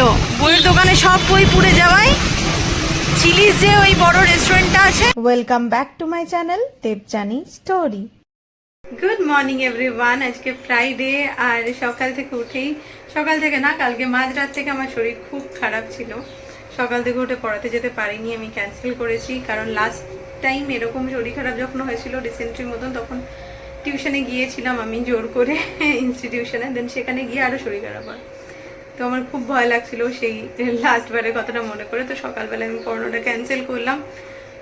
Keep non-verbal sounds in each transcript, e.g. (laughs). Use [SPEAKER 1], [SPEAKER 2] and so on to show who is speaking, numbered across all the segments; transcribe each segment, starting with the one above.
[SPEAKER 1] হলো বইয়ের দোকানে সব বই পুড়ে যাওয়ায় চিলিস যে ওই বড় রেস্টুরেন্টটা আছে।
[SPEAKER 2] Welcome back to my channel Debjani story
[SPEAKER 1] good morning everyone আজকে ফ্রাইডে আর সকাল থেকে উঠেই সকাল থেকে না কালকে মাঝরাত থেকে আমার শরীর খুব খারাপ ছিল। সকাল থেকে উঠে পড়াতে যেতে পারিনি আমি ক্যান্সেল করেছি কারণ লাস্ট টাইম এরকম শরীর খারাপ যখন হয়েছিল রিসেন্টলির মতন তখন টিউশনে গিয়েছিলাম আমি জোর করে ইনস্টিটিউশনে দেন সেখানে গিয়ে আরও শরীর খারাপ হয়। তো আমার খুব ভয় লাগছিল সেই লাস্ট বারের কথাটা মনে করে তো সকালবেলা আমি পড়ানোটা ক্যান্সেল করলাম।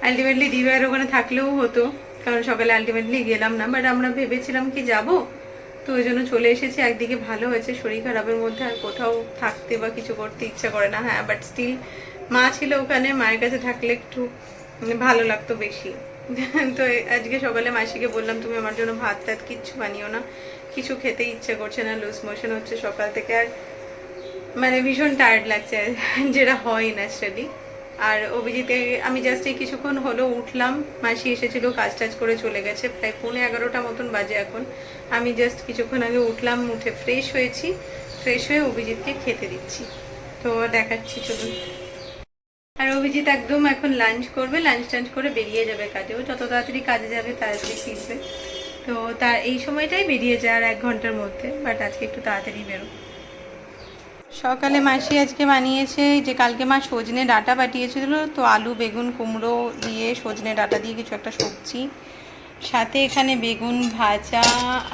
[SPEAKER 1] আলটিমেটলি দিবাইয়ের ওখানে থাকলেও হতো কারণ সকালে আলটিমেটলি গেলাম না। বাট আমরা ভেবেছিলাম কি যাব তো ওই জন্য চলে এসেছি। একদিকে ভালো হয়েছে শরীর খারাপের মধ্যে আর কোথাও থাকতে বা কিছু করতে ইচ্ছা করে না। হ্যাঁ বাট স্টিল মা ছিল ওখানে মায়ের কাছে থাকলে একটু উম, ভালো লাগতো বেশি। (laughs) তো আজকে সকালে মাসিকে বললাম তুমি আমার জন্য ভাত টাত কিচ্ছু বানিও না। কিছু খেতে ইচ্ছে করছে না লুজ মোশন হচ্ছে সকাল থেকে। আর মানে ভীষণ টায়ার্ড লাগছে, যেটা হয় ন্যাচারালি আর অভিজিতে আমি জাস্ট এই কিছুক্ষণ হলো উঠলাম, মাসি এসেছিল, কাজ টাজ করে চলে গেছে, প্রায় পৌনে এগারোটা মতন বাজে এখন। আমি জাস্ট কিছুক্ষণ আগে উঠলাম, উঠে ফ্রেশ হয়েছি ফ্রেশ হয়ে অভিজিৎকে খেতে দিচ্ছি। তো দেখাচ্ছি, চলুন। আর অভিজিৎ একদম এখন লাঞ্চ করবে লাঞ্চ টাঞ্চ করে বেরিয়ে যাবে কাজে। ও যত তাড়াতাড়ি কাজে যাবে, তাড়াতাড়ি ফিরবে। তো তার এই সময়টাই বেরিয়ে যায় আর এক ঘণ্টার মধ্যে বাট আজকে একটু তাড়াতাড়ি বেরো সকালে মাসি আজকে বানিয়েছে যে কালকে মা সজনে ডাঁটা পাঠিয়েছিল, তো আলু, বেগুন, কুমড়ো দিয়ে সজনে ডাঁটা দিয়ে কিছু একটা সবজি। সাথে এখানে বেগুন ভাজা,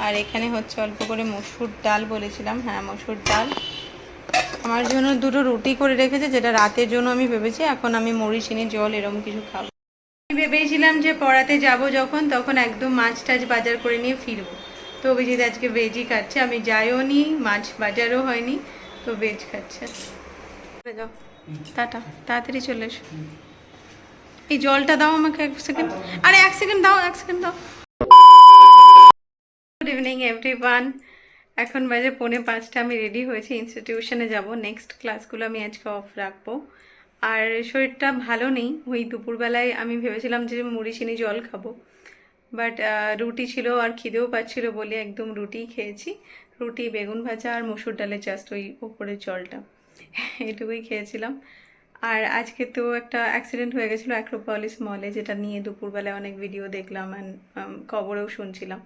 [SPEAKER 1] আর এখানে হচ্ছে অল্প করে মসুর ডাল বলেছিলাম। হ্যাঁ মসুর ডাল। আমার জন্য দুটো রুটি করে রেখেছে, যেটা রাতের জন্য আমি ভেবেছি, এখন আমি মুড়ি চিনি, জল এরকম কিছু খাব। আমি ভেবেছিলাম যে পড়াতে যাব যখন, তখন একদম মাছ টাছ বাজার করে নিয়ে ফিরবো। তো অভিজিৎ আজকে ভেজই খাচ্ছে, আমি যাইও নি, মাছ বাজারও হয়নি। তো ভেজ খাচ্ছে। যাও। টাটা তাড়াতাড়ি চলে এসো। এই জলটা দাও আমাকে এক সেকেন্ড আরে এক সেকেন্ড দাও এক সেকেন্ড দাও। গুড ইভিনিং এভরিওয়ান এখন বাজে পৌনে পাঁচটা আমি রেডি হয়েছি। ইনস্টিটিউশনে যাব। নেক্সট ক্লাসগুলো আমি আজকে অফ রাখব। আর শরীরটা ভালো নেই। ওই দুপুরবেলায় আমি ভেবেছিলাম যে মুড়ি চিনি জল খাব। বাট রুটি ছিল আর খিদেও পাচ্ছিল বলে একদম রুটি খেয়েছি। রুটি, বেগুন ভাজা আর মসুর ডালের জাস্ট ওই ওপরের জলটা। এটুকুই খেয়েছিলাম। আর আজকে তো একটা অ্যাক্সিডেন্ট হয়ে গেছিল অ্যাক্রোপলিস মলে যেটা নিয়ে দুপুরবেলায় অনেক ভিডিও দেখলাম অ্যান্ড খবরেও শুনছিলাম।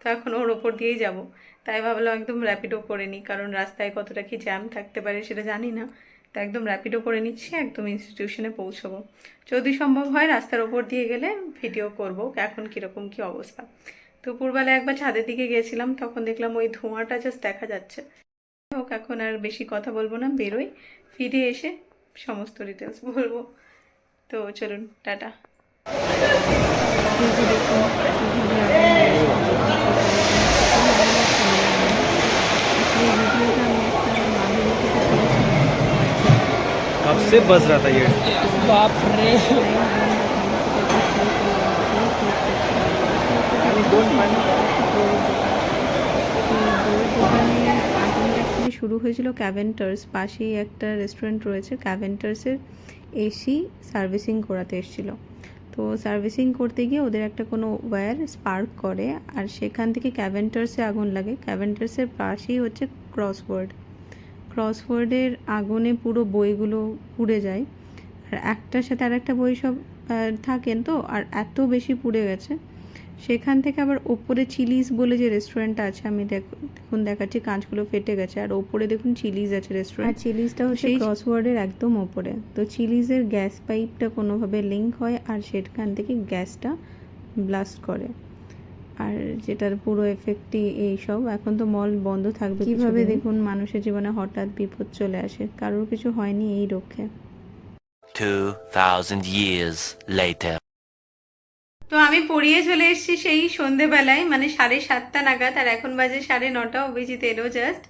[SPEAKER 1] তো এখন ওর ওপর দিয়েই যাব। তাই ভাবলাম একদম র্যাপিডও করে নিই, কারণ রাস্তায় কতটা কি জ্যাম থাকতে পারে সেটা জানি না। তো একদম র্যাপিডো করে নিচ্ছি, একদম ইনস্টিটিউশনে পৌঁছবো। যদি সম্ভব হয় রাস্তার ওপর দিয়ে গেলে ভিডিও করব, এখন কীরকম কী অবস্থা। দুপুরবেলা একবার ছাদের দিকে গিয়েছিলাম তখন দেখলাম ওই ধোঁয়াটা জাস্ট দেখা যাচ্ছে। হোক এখন আর বেশি কথা বলব না, বেরোই। ফিরে এসে সমস্ত ডিটেলস বলব। তো চলুন, টাটা।
[SPEAKER 3] से बज रहा था ये
[SPEAKER 2] বাপ রে
[SPEAKER 1] শুরু হয়েছিল ক্যাভেন্টার্স পাশেই একটা রেস্টুরেন্ট রয়েছে ক্যাভেন্টার্সের এসি সার্ভিসিং করাতে এসেছিল তো সার্ভিসিং করতে গিয়ে ওদের একটা কোনো ওয়্যার স্পার্ক করে আর সেখান থেকে ক্যাভেন্টার্সে আগুন লাগে ক্যাভেন্টার্সের পাশেই হচ্ছে ক্রসওয়ার্ড ক্রসওয়ার্ডের আগুনে পুরো বইগুলো পুড়ে যায়। আর একটার সাথে আর একটা বই সব থাকেন তো? আর এত বেশি পুড়ে গেছে। সেখান থেকে আবার ওপরে চিলিস বলে যে রেস্টুরেন্টটা আছে আমি দেখ- দেখুন দেখাচ্ছি কাঁচগুলো ফেটে গেছে। আর ওপরে দেখুন চিলিস আছে রেস্টুরেন্ট আর চিলিজটা হচ্ছে ক্রসওয়ার্ডের একদম ওপরে। তো চিলিজের গ্যাস পাইপটা কোনোভাবে লিঙ্ক হয় আর সেখান থেকে গ্যাসটা ব্লাস্ট করে। আর যেটার পুরো এফেক্টই এই সব। এখন তো মল বন্ধ থাকবে। কীভাবে দেখুন মানুষের জীবনে হঠাৎ বিপদ চলে আসে? কারোর কিছু হয়নি এই রক্ষে
[SPEAKER 4] 2,000 years later.
[SPEAKER 1] তো আমি পড়িয়ে চলে এসেছি সেই সন্ধেবেলায় মানে সাড়ে সাতটা নাগাদ আর এখন বাজে সাড়ে নটা অভিজিৎ এলো জাস্ট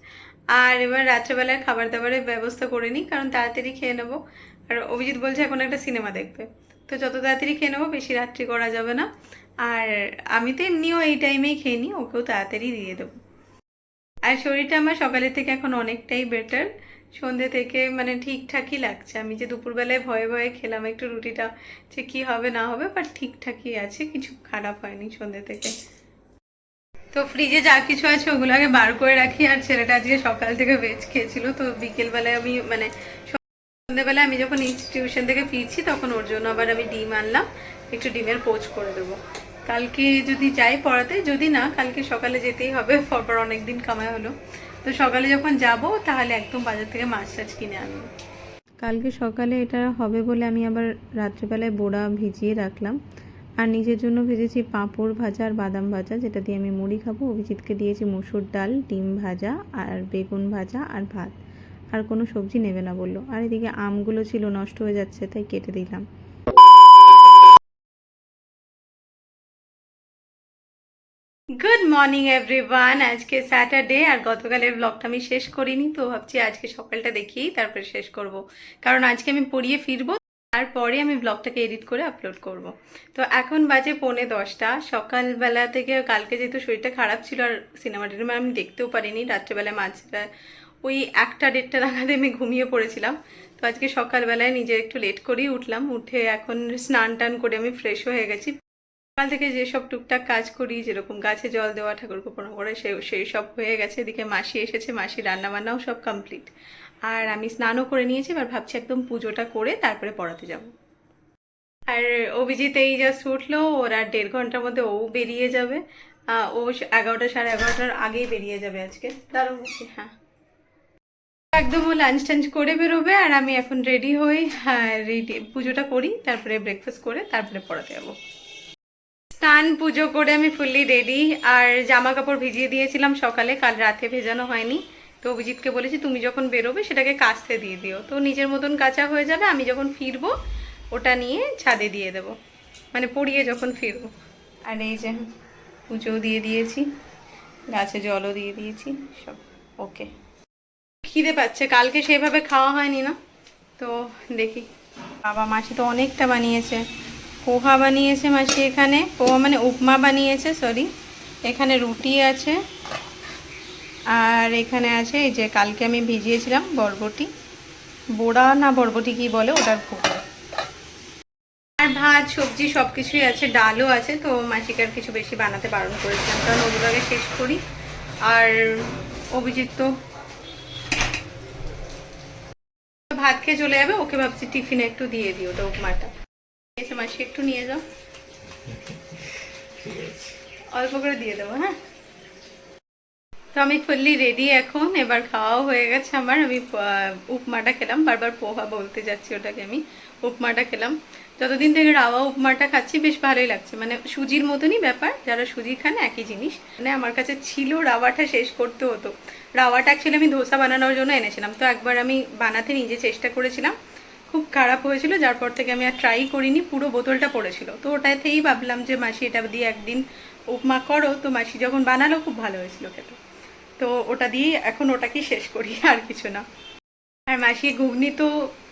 [SPEAKER 1] আর এবার রাত্রেবেলার খাবার দাবারের ব্যবস্থা করে নিই কারণ তাড়াতাড়ি খেয়ে নেব। আর অভিজিৎ বলছে এখন একটা সিনেমা দেখবে। তো যত তাড়াতাড়ি খেয়ে নেব বেশি রাত্রি করা যাবে না। আর আমি তো এমনিও এই টাইমেই খেয়ে নিই, ওকেও তাড়াতাড়ি দিয়ে দেবো। আর শরীরটা আমার সকালের থেকে এখন অনেকটাই বেটার সন্ধে থেকে মানে ঠিকঠাকই লাগছে। আমি যে দুপুরবেলায় ভয়ে ভয়ে খেলাম একটু রুটিটা যে কী হবে না হবে বাট ঠিকঠাকই আছে, কিছু খারাপ হয়নি সন্ধে থেকে। তো ফ্রিজে যা কিছু আছে ওগুলো আগে বার করে রাখি, আর ছেলেটা আজকে সকাল থেকে ভেজ খেয়েছিল, তো বিকেলবেলায় আমি মানে সন্ধ্যেবেলায় আমি যখন ইনস্টিটিউশন থেকে ফিরছি, তখন ওর জন্য আবার আমি ডিম আনলাম। একটু ডিমের পোচ করে দেবো। কালকে যদি যাই পড়াতে, যদি না, কালকে সকালে যেতেই হবে, পরপর অনেক দিন কামাই হলো। তো সকালে যখন যাব, তাহলে একদম বাজার থেকে মাছ টাছ কিনে আনব। কালকে সকালে এটা হবে বলে আমি আবার রাত্রেবেলায় বোড়া ভিজিয়ে রাখলাম। আর নিজের জন্য ভেজেছি পাঁপড় ভাজা আর বাদাম ভাজা, যেটা দিয়ে আমি মুড়ি খাব। অভিজিৎকে দিয়েছি মুসুর ডাল, ডিম ভাজা আর বেগুন ভাজা আর ভাত। আর কোনো সবজি নেবে না বলল। আর এদিকে আমগুলো ছিল নষ্ট হয়ে যাচ্ছে, তাই কেটে দিলাম। মর্নিং এভরিওয়ান আজকে স্যাটারডে আর গতকালের ব্লগটা আমি শেষ করিনি, তো ভাবছি আজকে সকালটা দেখিয়েই তারপরে শেষ করব। কারণ আজকে আমি পড়িয়ে ফিরবো, তারপরে আমি ব্লগটাকে এডিট করে আপলোড করব। তো এখন বাজে পৌনে দশটা। সকালবেলা থেকে কালকে যেহেতু শরীরটা খারাপ ছিল আর সিনেমা টিনেমা আমি দেখতেও পারিনি রাত্রেবেলায় মাঝটা ওই একটা দেড়টা নাগাদে আমি ঘুমিয়ে পড়েছিলাম। তো আজকে সকালবেলায় নিজে একটু লেট করেই উঠলাম, উঠে এখন স্নান টান করে আমি ফ্রেশ হয়ে গেছি। সকাল থেকে যেসব টুকটাক কাজ করি যেরকম গাছে জল দেওয়া ঠাকুরকে প্রণাম করা সে সেই সব হয়ে গেছে। এদিকে মাসি এসেছে মাসি রান্না বান্নাও সব কমপ্লিট আর আমি স্নানও করে নিয়েছি এবার ভাবছি একদম পুজোটা করে তারপরে পড়াতে যাব। আর অভিজিৎ এই জাস্ট উঠল ওর আর দেড় ঘণ্টার মধ্যে ও বেরিয়ে যাবে। ও এগারোটা সাড়ে এগারোটার আগেই বেরিয়ে যাবে আজকে। বলছি হ্যাঁ। একদম ও লাঞ্চ টাঞ্চ করে বেরোবে আর আমি এখন রেডি হই। হ্যাঁ রেডি পুজোটা করি তারপরে ব্রেকফাস্ট করে তারপরে পড়াতে যাব। স্নান পুজো করে আমি ফুললি রেডি আর জামা কাপড় ভিজিয়ে দিয়েছিলাম সকালে কাল রাতে ভেজানো হয়নি। তো অভিজিৎকে বলেছি তুমি যখন বেরোবে সেটাকে কাচতে দিয়ে দিও। তো নিজের মতন কাঁচা হয়ে যাবে আমি যখন ফিরবো ওটা নিয়ে ছাদে দিয়ে দেবো। মানে পড়িয়ে যখন ফিরবো। আর এই যে পুজো দিয়ে দিয়েছি গাছে জলও দিয়ে দিয়েছি সব ওকে খিদে পাচ্ছে কালকে সেভাবে খাওয়া হয়নি না? তো দেখি। বাবা মাসি তো অনেকটা বানিয়েছে। পোহা বানিয়েছে মাসি এখানে। পোহা মানে উপমা বানিয়েছে সরি এখানে রুটি আছে। আর এখানে আছে এই যে কালকে আমি ভিজিয়েছিলাম বরবটি। বোড়া না বরবটি কি বলে, ওটার পোহা। আর ভাত, সবজি সব কিছুই আছে, ডালও আছে, তো মাসিকে আর কিছু বেশি বানাতে বারণ করেছিলাম, কারণ আগে শেষ করি। আর অভিজিৎ তো ভাত খেয়ে চলে যাবে, ওকে ভাবছি টিফিনে একটু দিয়ে দিও ওটা উপমাটা। এসে মাসি, একটু নিয়ে যাও। অল্প করে দিয়ে দেবো হ্যাঁ? তো আমি ফুললি রেডি এখন, এবার খাওয়াও হয়ে গেছে আমার। আমি উপমাটা খেলাম, বারবার পোহা বলতে যাচ্ছি ওটাকে আমি, উপমাটা খেলাম। যতদিন থেকে রাওয়া উপমাটা খাচ্ছি, বেশ ভালোই লাগছে। মানে সুজির মতনই ব্যাপার, যারা সুজি খান, একই জিনিস। মানে আমার কাছে ছিল রাওয়াটা শেষ করতে হতো। রাওয়াটা অ্যাকচুয়ালি আমি ধোসা বানানোর জন্য এনেছিলাম। তো একবার আমি বানাতে নিজে চেষ্টা করেছিলাম। খুব খারাপ হয়েছিল, যার পর থেকে আমি আর ট্রাই করিনি, পুরো বোতলটা পড়েছিল। তো ওটাতেই ভাবলাম যে, মাসি, এটা দিয়ে একদিন উপমা করো। তো মাসি যখন বানালো, খুব ভালো হয়েছিল খেতে। তো ওটা দিয়ে এখন ওটাকেই শেষ করি, (laughs) আর কিছু না। আর মাসি ঘুগনি তো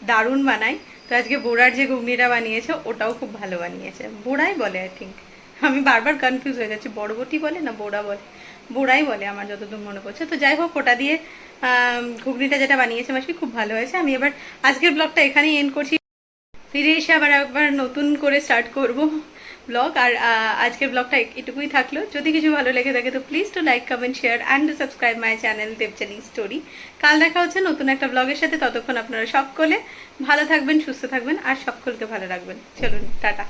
[SPEAKER 1] দারুণ বানায়। তো আজকে বোড়ার যে ঘুগনিটা বানিয়েছে, ওটাও খুব ভালো বানিয়েছে। বোড়াই বলে আই থিঙ্ক আমি বারবার কনফিউজ হয়ে যাচ্ছি। বড়বটি বলে না বোড়া বলে? বোড়াই বলে আমার যতদূর মনে পড়ছে। তো যাই হোক, ওটা দিয়ে ঘুগনিটা যেটা বানিয়েছে মাসি খুব ভালো হয়েছে। আমি এবার আজকের ব্লগটা এখানেই এন্ড করছি। ফিরে এসে আবার একবার নতুন করে স্টার্ট করব ব্লগ আর আজকের ব্লগটা এটুকুই থাকল। যদি কিছু ভালো লেগে থাকে, তো please to like comment share and subscribe my channel Debjani story কাল দেখা হচ্ছে নতুন একটা ব্লগের সাথে। ততক্ষণ আপনারা সকলে ভালো থাকবেন, সুস্থ থাকবেন আর সকলকে ভালো রাখবেন। চলুন, টাটা।